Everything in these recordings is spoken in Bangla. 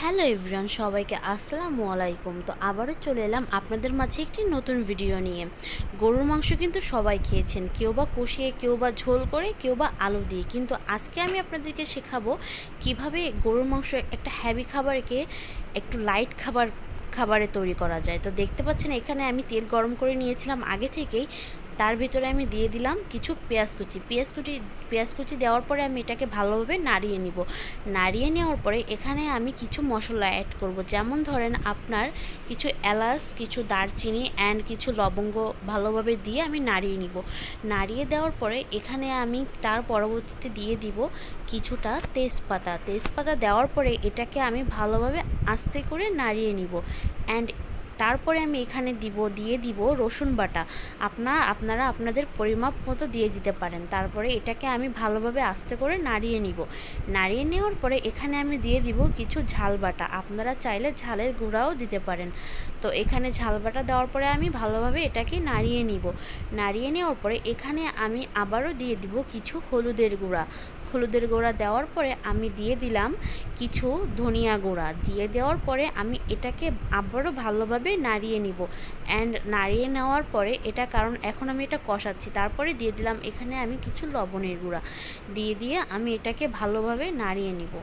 হ্যালো এভরিওয়ান, সবাইকে আসসালামু আলাইকুম। তো আবারও চলে এলাম আপনাদের মাঝে একটি নতুন ভিডিও নিয়ে। গরুর মাংস কিন্তু সবাই খেয়েছেন, কেউ বা কষিয়ে, কেউ বা ঝোল করে, কেউ বা আলু দিয়ে। কিন্তু আজকে আমি আপনাদেরকে শেখাবো কীভাবে গরুর মাংস একটা হ্যাভি খাবারকে একটু লাইট খাবার, খাবারে তৈরি করা যায়। তো দেখতে পাচ্ছেন এখানে আমি তেল গরম করে নিয়েছিলাম। আগে থেকেই তার ভিতরে আমি দিয়ে দিলাম কিছু পেঁয়াজ কুচি। পেঁয়াজ কুচি পেঁয়াজ কুচি দেওয়ার পরে আমি এটাকে ভালোভাবে নাড়িয়ে নিব। নাড়িয়ে নেওয়ার পরে এখানে আমি কিছু মশলা অ্যাড করব। যেমন ধরেন আপনার কিছু এলাচ, কিছু দারচিনি অ্যান্ড কিছু লবঙ্গ ভালোভাবে দিয়ে আমি নাড়িয়ে নিব। নাড়িয়ে দেওয়ার পরে এখানে আমি তার পরবর্তীতে দিয়ে দিব কিছুটা তেজপাতা। তেজপাতা দেওয়ার পরে এটাকে আমি ভালোভাবে আস্তে করে নাড়িয়ে নিব। অ্যান্ড তারপরে আমি এখানে দিব, দিয়ে দিব রসুন বাটা। আপনার আপনারা আপনাদের পরিমাপ মতো দিয়ে দিতে পারেন। তারপরে এটাকে আমি ভালোভাবে আস্তে করে নাড়িয়ে নিব। নাড়িয়ে নেওয়ার পরে এখানে আমি দিয়ে দিব কিছু ঝাল বাটা। আপনারা চাইলে ঝালের গুঁড়াও দিতে পারেন। তো এখানে ঝাল বাটা দেওয়ার পরে আমি ভালোভাবে এটাকে নাড়িয়ে নিব। নাড়িয়ে নেওয়ার পরে এখানে আমি আবারও দিয়ে দিব কিছু হলুদের গুঁড়া। হলুদের গুঁড়া দেওয়ার পরে আমি দিয়ে দিলাম কিছু ধনিয়া গুঁড়া। দিয়ে দেওয়ার পরে আমি এটাকে আবারও ভালোভাবে নাড়িয়ে নিব। অ্যান্ড নাড়িয়ে নেওয়ার পরে এটা কারণ এখন আমি এটা কষাচ্ছি। তারপরে দিয়ে দিলাম এখানে আমি কিছু লবণের গুঁড়া। দিয়ে দিয়ে আমি এটাকে ভালোভাবে নাড়িয়ে নিব।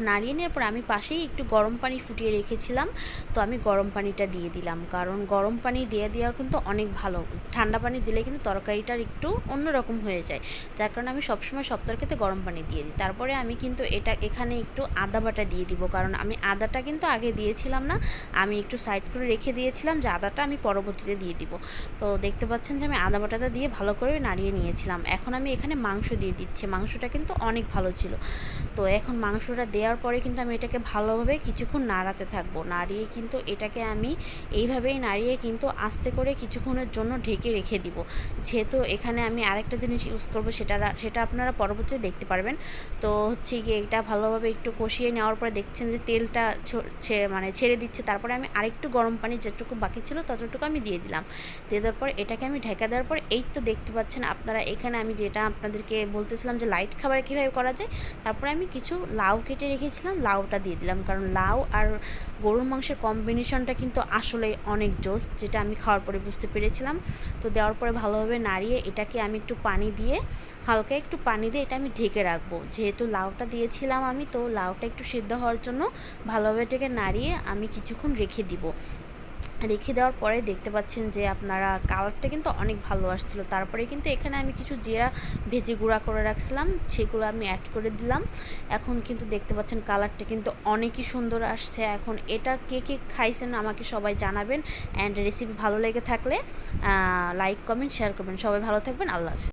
নাড়িয়ে নেওয়ার পর আমি পাশেই একটু গরম পানি ফুটিয়ে রেখেছিলাম। তো আমি গরম পানিটা দিয়ে দিলাম। কারণ গরম পানি দিয়ে দেওয়া কিন্তু অনেক ভালো। ঠান্ডা পানি দিলে কিন্তু তরকারিটার একটু অন্যরকম হয়ে যায়। যার কারণে আমি সবসময় সব তরকারিতে গরম পানি দিয়ে দিই। তারপরে আমি কিন্তু এটা এখানে একটু আদা বাটা দিয়ে দিব। কারণ আমি আদাটা কিন্তু আগে দিয়েছিলাম না। আমি একটু সাইড করে রেখে দিয়েছিলাম যে আদাটা আমি পরবর্তীতে দিয়ে দিব। তো দেখতে পাচ্ছেন যে আমি আদা বাটাটা দিয়ে ভালো করে নাড়িয়ে নিয়েছিলাম। এখন আমি এখানে মাংস দিয়ে দিচ্ছি। মাংসটা কিন্তু অনেক ভালো ছিল। তো এখন মাংসটা দেওয়ার পরে কিন্তু আমি এটাকে ভালোভাবে কিছুক্ষণ নাড়াতে থাকব। নাড়িয়ে কিন্তু এটাকে আমি এইভাবেই নাড়িয়ে কিন্তু আস্তে করে কিছুক্ষণের জন্য ঢেকে রেখে দিব। যেহেতু এখানে আমি আরেকটা জিনিস ইউজ করব সেটা সেটা আপনারা পরবর্তীতে দেখতে পারবেন। তো হচ্ছে গিয়ে এটা ভালোভাবে একটু কষিয়ে নেওয়ার পরে দেখছেন যে তেলটা মানে ছেড়ে দিচ্ছে। তারপরে আমি আরেকটু গরম পানি যেটুকু বাকি ছিল ততটুকু আমি দিয়ে দিলাম। দিয়ে দেওয়ার পর এটাকে আমি ঢেকে দেওয়ার পর এই তো দেখতে পাচ্ছেন আপনারা এখানে আমি যেটা আপনাদেরকে বলতেছিলাম যে লাইট খাবার কীভাবে করা যায়, তারপরে আমি কিছু লাউ কেটে রেখেছিলাম, লাউটা দিয়ে দিলাম। কারণ লাউ আর গরুর মাংসের কম্বিনেশনটা কিন্তু আসলে অনেক জোস, যেটা আমি খাওয়ার পরে বুঝতে পেরেছিলাম। তো দেওয়ার পরে ভালোভাবে নাড়িয়ে এটাকে আমি একটু পানি দিয়ে, হালকা একটু পানি দিয়ে এটা আমি ঢেকে রাখব। যেহেতু লাউটা দিয়েছিলাম আমি, তো লাউটা একটু সিদ্ধ হওয়ার জন্য ভালোভাবে এটাকে নাড়িয়ে আমি কিছুক্ষণ রেখে দিব। রেখে দেওয়ার পরে দেখতে পাচ্ছেন যে আপনারা কালারটা কিন্তু অনেক ভালো আসছিল। তারপরে কিন্তু এখানে আমি কিছু জিরা ভেজে গুঁড়া করে রাখছিলাম, সেগুলো আমি অ্যাড করে দিলাম। এখন কিন্তু দেখতে পাচ্ছেন কালারটা কিন্তু অনেকই সুন্দর আসছে। এখন এটা কে কে খাইছেন আমাকে সবাই জানাবেন। অ্যান্ড রেসিপি ভালো লেগে থাকলে লাইক কমেন্ট শেয়ার করবেন। সবাই ভালো থাকবেন। আল্লাহ হাফিজ।